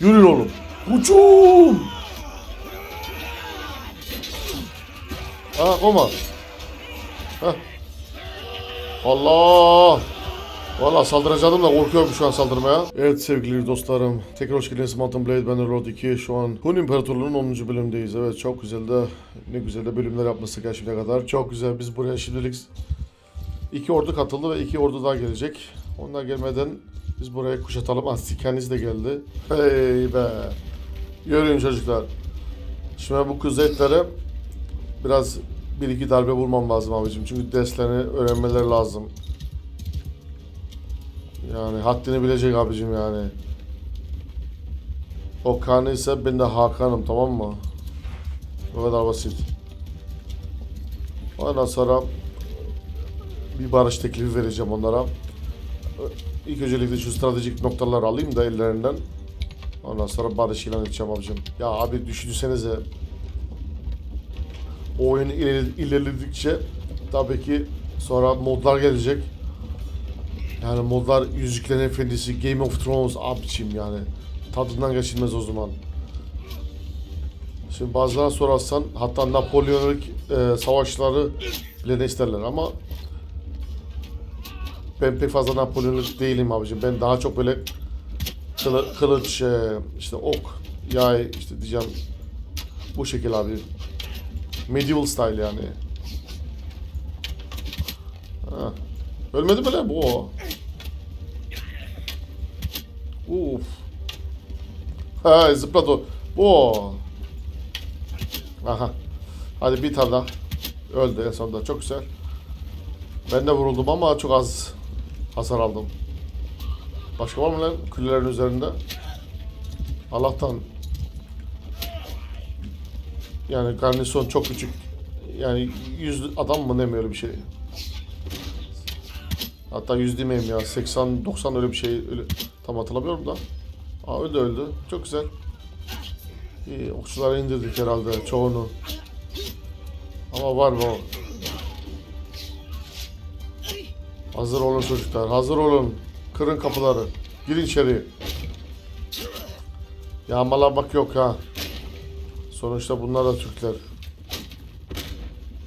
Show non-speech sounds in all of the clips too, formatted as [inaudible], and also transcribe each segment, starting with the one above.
Yürü oğlum. Uçum. Ha koma. Heh. Allah. Valla saldıracaktım da korkuyorum şu an saldırmaya. Evet sevgili dostlarım. Tekrar hoş geldiniz Mountain Blade Bannerlord 2. Şu an Hun İmparatorluğu'nun 10. bölümdeyiz. Evet çok güzel de ne güzel de bölümler yapmıştık ya şimdiye kadar. Çok güzel. Biz buraya şimdilik iki ordu katıldı ve iki ordu daha gelecek. Onlar gelmeden biz buraya kuşatalım. Astikaniz de geldi. Hey be. Yürüyün çocuklar. Şimdi bu kuzetlere biraz bir iki darbe vurmam lazım abicim. Çünkü derslerini öğrenmeleri lazım. Yani haddini bilecek abicim yani. O kan ise ben de Hakan'ım tamam mı? O kadar basit. Ondan sonra bir barış teklifi vereceğim onlara. İlk öncelikle şu stratejik noktaları alayım da ellerinden. Ondan sonra barış ilan edeceğim abicim. Ya abi düşünsenize. O oyun ilerledikçe tabii ki sonra modlar gelecek. Yani modlar Yüzüklerin Efendisi, Game of Thrones abicim yani. Tadından geçilmez o zaman. Şimdi bazılarına sorarsan hatta Napolyonik e, savaşları bile ne isterler ama ben pek fazla Napolyonik değilim abicim. Ben daha çok böyle kılı, kılıç, e, işte ok, yay, işte diyeceğim bu şekil abi. Medieval style yani. Ha. Ölmedi lan bu? Uf. Ha zıpladı. Bu. Aha. Hadi bir tane daha. Öldü en sonunda. Çok güzel. Ben de vuruldum ama çok az hasar aldım. Başka var mı lan küllerin üzerinde? Allah'tan yani garnizon çok küçük. Yani 100 adam mı ne mi öyle bir şey. Hatta 100 demeyeyim ya 80 90 öyle bir şey öyle tam hatırlamıyorum da. Aa öldü öldü. Çok güzel. İyi okçuları indirdik herhalde çoğunu. Ama var mı o? Hazır olun çocuklar. Hazır olun. Kırın kapıları. Girin içeri. Yağmalamak yok ha. Sonuçta bunlar da Türkler.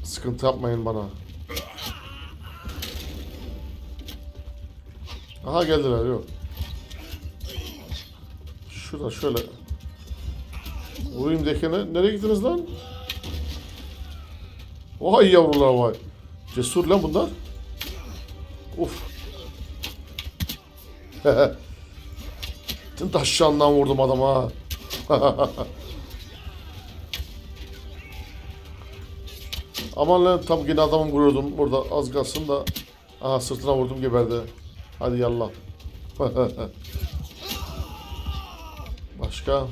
Sıkıntı yapmayın bana. Aha geldiler yok. Şurada şöyle. Vurayım dekene. Nereye gittiniz lan? Vay yavrular vay. Cesur lan bunlar. Uf. [laughs] Tüm taşşandan vurdum adama. [laughs] Aman lan tam yine adamı vuruyordum burada az kalsın da. Aha sırtına vurdum geberdi. Hadi yallah. [laughs] Başka?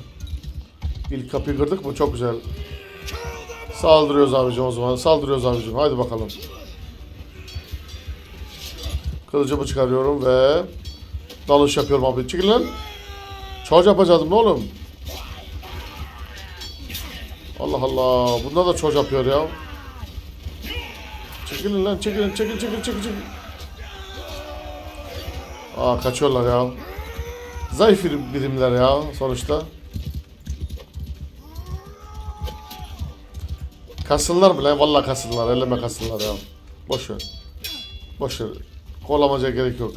İlk kapıyı kırdık mı? Çok güzel. Saldırıyoruz abicim o zaman. Saldırıyoruz abicim. Haydi bakalım. Kılıcımı çıkarıyorum ve dalış yapıyorum abi. Çekil lan. Charge yapacaktım ne oğlum? Allah Allah. Bunda da charge yapıyor ya. Çekilin lan. Çekilin. Çekil çekil çekil çekil. Aa kaçıyorlar ya. Zayıf birim- birimler ya sonuçta. Kasınlar lan? Vallahi kasınlar. Elleme kasınlar ya. Boş ver. Boş ver. Kolamaca gerek yok.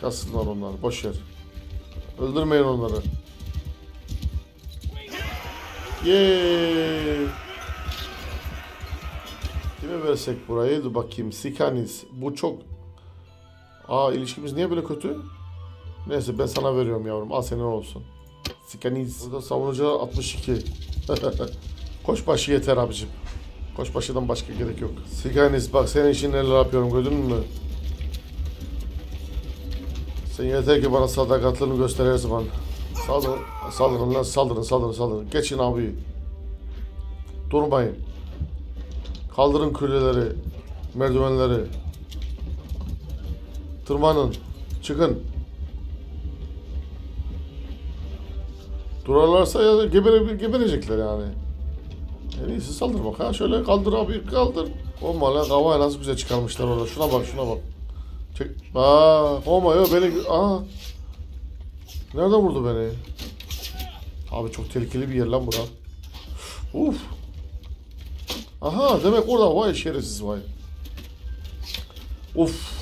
Kasınlar onlar. Boş ver. Öldürmeyin onları. Yeee. Kime versek burayı? Dur bakayım. Sikanis. Bu çok... Aa ilişkimiz niye böyle kötü? Neyse ben sana veriyorum yavrum. Al senin olsun. Sikanis. Burada savunucu 62. [laughs] Koçbaşı yeter abicim. Koçbaşıdan başka gerek yok. Sikanis bak senin için neler yapıyorum gördün mü? Sen yeter ki bana sadakatlığını göster her zaman. Saldırın, saldırın lan saldırın saldırın saldırın. Geçin abi. Durmayın. Kaldırın küleleri, merdivenleri. Tırmanın, çıkın. Durarlarsa ya gebere, geberecekler yani. En iyisi saldırmak ha. Şöyle kaldır abi, kaldır. Olma lan kavayı nasıl güzel çıkarmışlar orada. Şuna bak, şuna bak. Çek. Aa, olma ya beni. Aa. Nereden vurdu beni? Abi çok tehlikeli bir yer lan bura. Uf. Aha demek orada vay şerefsiz vay. Uf.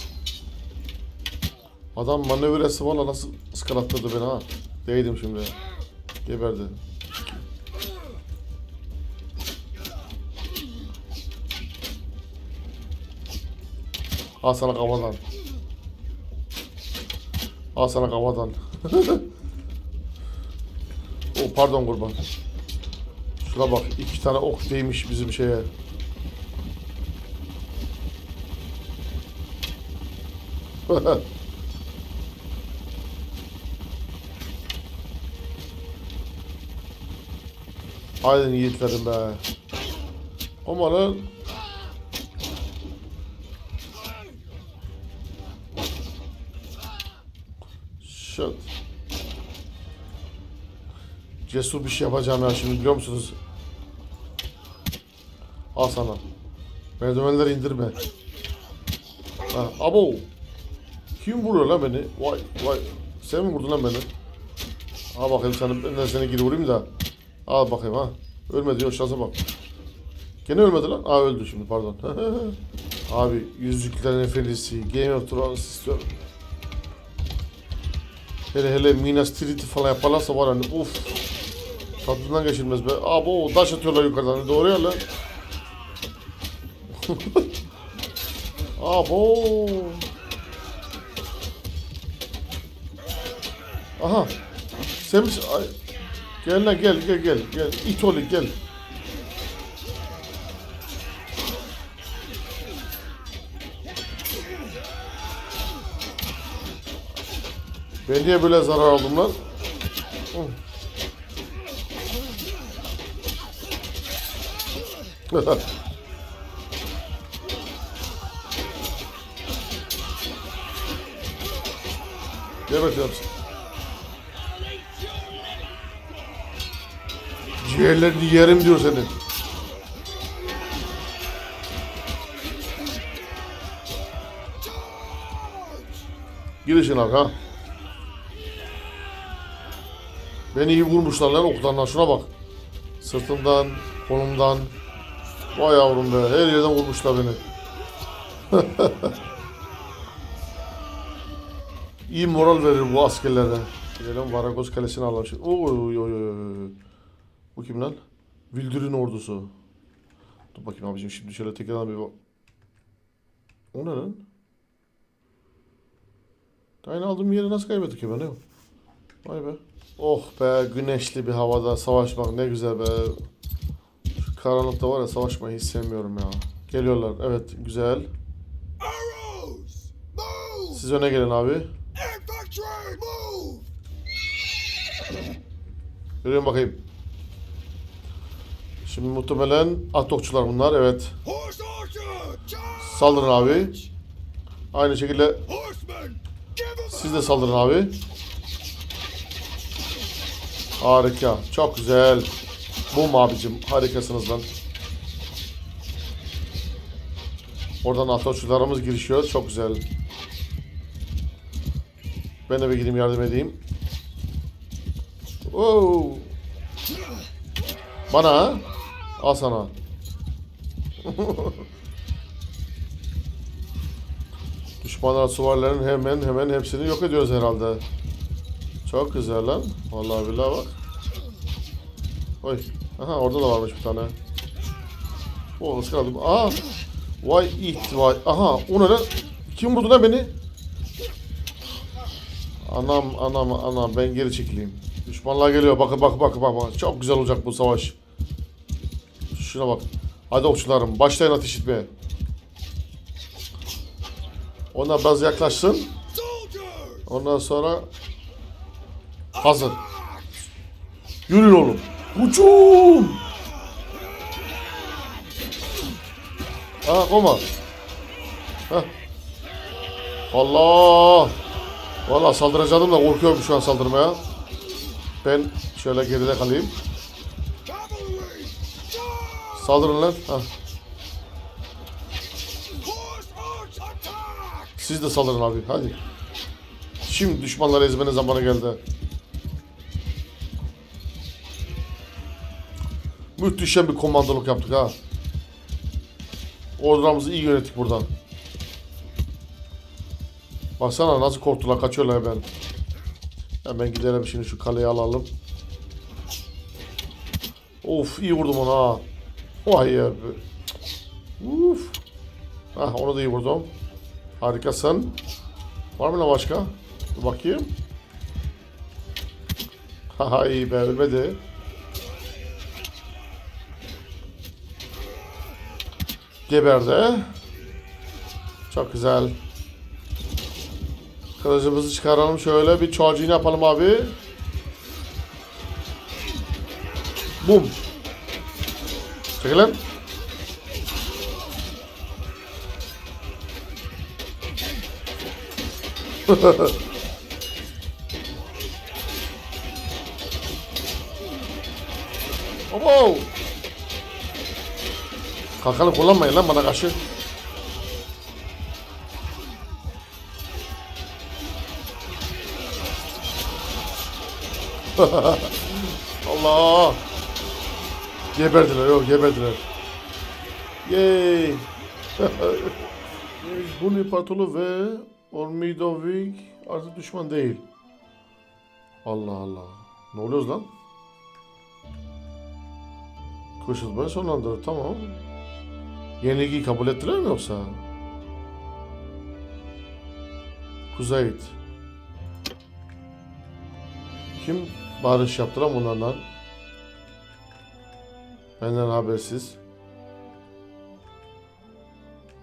Adam manevrası valla nasıl ıskalattırdı beni ha. Değdim şimdi. Geberdi. Al sana kafadan. Al sana kafadan. [laughs] o pardon kurban. Şuna bak iki tane ok değmiş bizim şeye. [laughs] Aydın yiğitlerim be. Ama Cesur bir şey yapacağım ya şimdi biliyor musunuz? Al sana. Merdivenleri indirme. Ha, abo. Kim vuruyor lan beni? Vay vay. Sen mi vurdun lan beni? Al bakayım seni, ben seni geri vurayım da. Al bakayım ha. Ölmedi ya şansa bak. Gene ölmedi lan. Aa öldü şimdi pardon. [laughs] Abi Yüzüklerin Efendisi, Game of Thrones istiyorum. Hele hele Minas Tirith falan yaparlarsa var hani uf. Tadından geçilmez be. Abo taş atıyorlar yukarıdan. Doğru ya lan. [laughs] Abo. Aha. Sen misin? Ay. Gel lan gel gel gel. Gel. İt oğlu gel. Ben niye böyle zarar aldım lan? Hı. Gel bakayım. Ciğerlerini yerim diyor senin. Girişin ha. Beni iyi vurmuşlar lan oklarından şuna bak. Sırtımdan, kolumdan. Vay yavrum be her yerden vurmuşlar beni. [laughs] iyi moral verir bu askerlere. Gidelim Varagoz Kalesi'ni alalım şimdi. Oy oy oy oy. Bu kim lan? Vildür'ün ordusu. Dur bakayım abicim şimdi şöyle tekrardan bir bak. O ne lan? Aynı aldığım yeri nasıl kaybettik ya ben ne? Vay be. Oh be güneşli bir havada savaşmak ne güzel be. Karanlıkta var ya savaşmayı hiç sevmiyorum ya. Geliyorlar evet güzel. Siz öne gelin abi. Yürüyün bakayım. Şimdi muhtemelen at okçular bunlar evet. Saldırın abi. Aynı şekilde siz de saldırın abi. Harika. Çok güzel. Bum abicim. Harikasınız lan. Oradan atölçülerimiz girişiyor. Çok güzel. Ben de bir gideyim yardım edeyim. Oo. Bana ha? Al sana. [laughs] Düşmanlar suvarların hemen hemen hepsini yok ediyoruz herhalde. Çok güzel lan. Vallahi billahi bak. Oy. Aha orada da varmış bir tane. O ıskaladım. Aa. Vay it vay. Aha o ne lan? Kim vurdu lan beni? Anam anam anam ben geri çekileyim. Düşmanlar geliyor. Bakın bak bak bak bak. Çok güzel olacak bu savaş. Şuna bak. Hadi okçularım başlayın ateş etmeye. Onlar biraz yaklaşsın. Ondan sonra hazır. Yürüyün oğlum. Uçum. Ha koma. Heh. Allah. Valla saldıracaktım da korkuyorum şu an saldırmaya. Ben şöyle geride kalayım. Saldırın lan. Heh. Siz de saldırın abi. Hadi. Şimdi düşmanları ezmenin zamanı geldi. Müthişem bir komandoluk yaptık ha. Ordamızı iyi yönettik buradan. Baksana nasıl korktular kaçıyorlar hemen. Hemen gidelim şimdi şu kaleyi alalım. Of iyi vurdum ona ha. Vay ya. Uf. Hah onu da iyi vurdum. Harikasın. Var mı lan başka? Dur bakayım. İyi be ölmedi. Geberdi. Çok güzel. Kılıcımızı çıkaralım şöyle bir charge'ini yapalım abi. Bum. Çekilin. [laughs] Obo. Kalkanı kullanmayın lan bana karşı. [laughs] Allah. Geberdiler yok geberdiler. Yay. [laughs] Hun İmparatorluğu ve Ormidovik artık düşman değil. Allah Allah. Ne oluyoruz lan? Kışılmayı sonlandırır. Tamam. Yenilgiyi kabul ettiler mi yoksa? Kuzeyt. Kim barış yaptı lan bunlardan? Benden habersiz.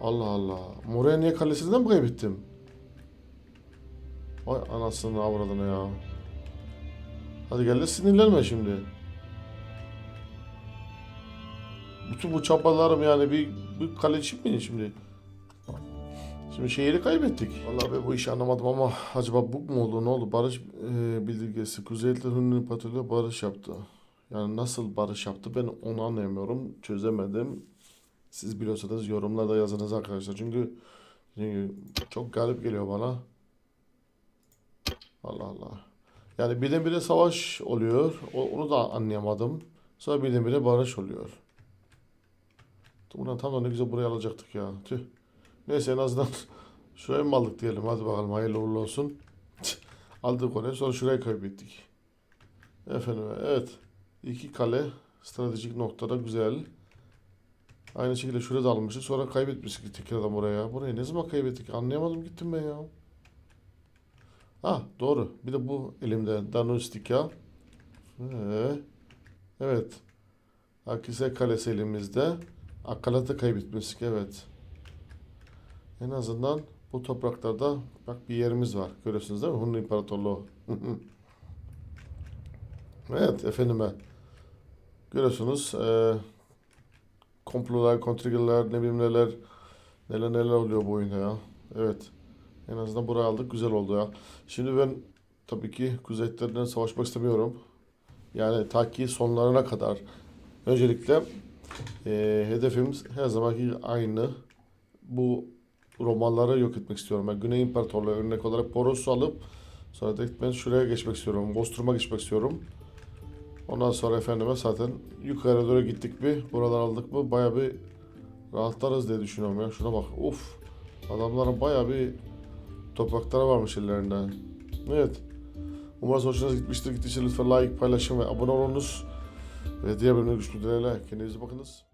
Allah Allah. Moreniye kalesinden mi kaybettim? Vay anasını avradını ya. Hadi gel de sinirlenme şimdi. Bütün bu çabalarım yani bir, bir kaleci mi şimdi? Şimdi şehri kaybettik. Vallahi ben bu işi anlamadım ama acaba bu mu oldu ne oldu? Barış e, bildirgesi. Kuzeyli Hünlü Patrulü barış yaptı. Yani nasıl barış yaptı ben onu anlayamıyorum. Çözemedim. Siz biliyorsanız yorumlarda yazınız arkadaşlar. Çünkü, çünkü çok garip geliyor bana. Allah Allah. Yani birdenbire savaş oluyor. O- onu da anlayamadım. Sonra birdenbire barış oluyor. Ulan tam da ne güzel buraya alacaktık ya. Tüh. Neyse en azından [laughs] şurayı mı aldık diyelim. Hadi bakalım hayırlı uğurlu olsun. Aldık orayı sonra şurayı kaybettik. Efendim evet. İki kale stratejik noktada güzel. Aynı şekilde şurada da almıştık. Sonra kaybetmiştik tekrardan buraya. Burayı ne zaman kaybettik? Anlayamadım gittim ben ya. Ha doğru. Bir de bu elimde. Danustik ya. Ee, evet. Akise Kalesi elimizde. Akkalat'ı kaybetmiştik evet. En azından bu topraklarda bak bir yerimiz var. Görüyorsunuz değil mi? Hun İmparatorluğu. [laughs] evet efendime. Görüyorsunuz. eee komplolar, kontriggerler, ne bileyim neler neler neler oluyor bu oyunda ya. Evet. En azından burayı aldık. Güzel oldu ya. Şimdi ben tabii ki kuzeylerden savaşmak istemiyorum. Yani ta ki sonlarına kadar. Öncelikle eee, hedefimiz her zamanki aynı. Bu Romalıları yok etmek istiyorum. Ben Güney İmparatorluğu örnek olarak Boros'u alıp sonra da ben şuraya geçmek istiyorum. Bostrum'a geçmek istiyorum. Ondan sonra efendime zaten yukarı doğru gittik bir. Buralar aldık mı baya bir rahatlarız diye düşünüyorum ya. Şuna bak. Uf. Adamların baya bir toprakları varmış ellerinde. Evet. Umarım hoşunuza gitmiştir. Gittiyse lütfen like, paylaşın ve abone olunuz. Ve diğer bölümde görüşmek dileğiyle. Kendinize bakınız.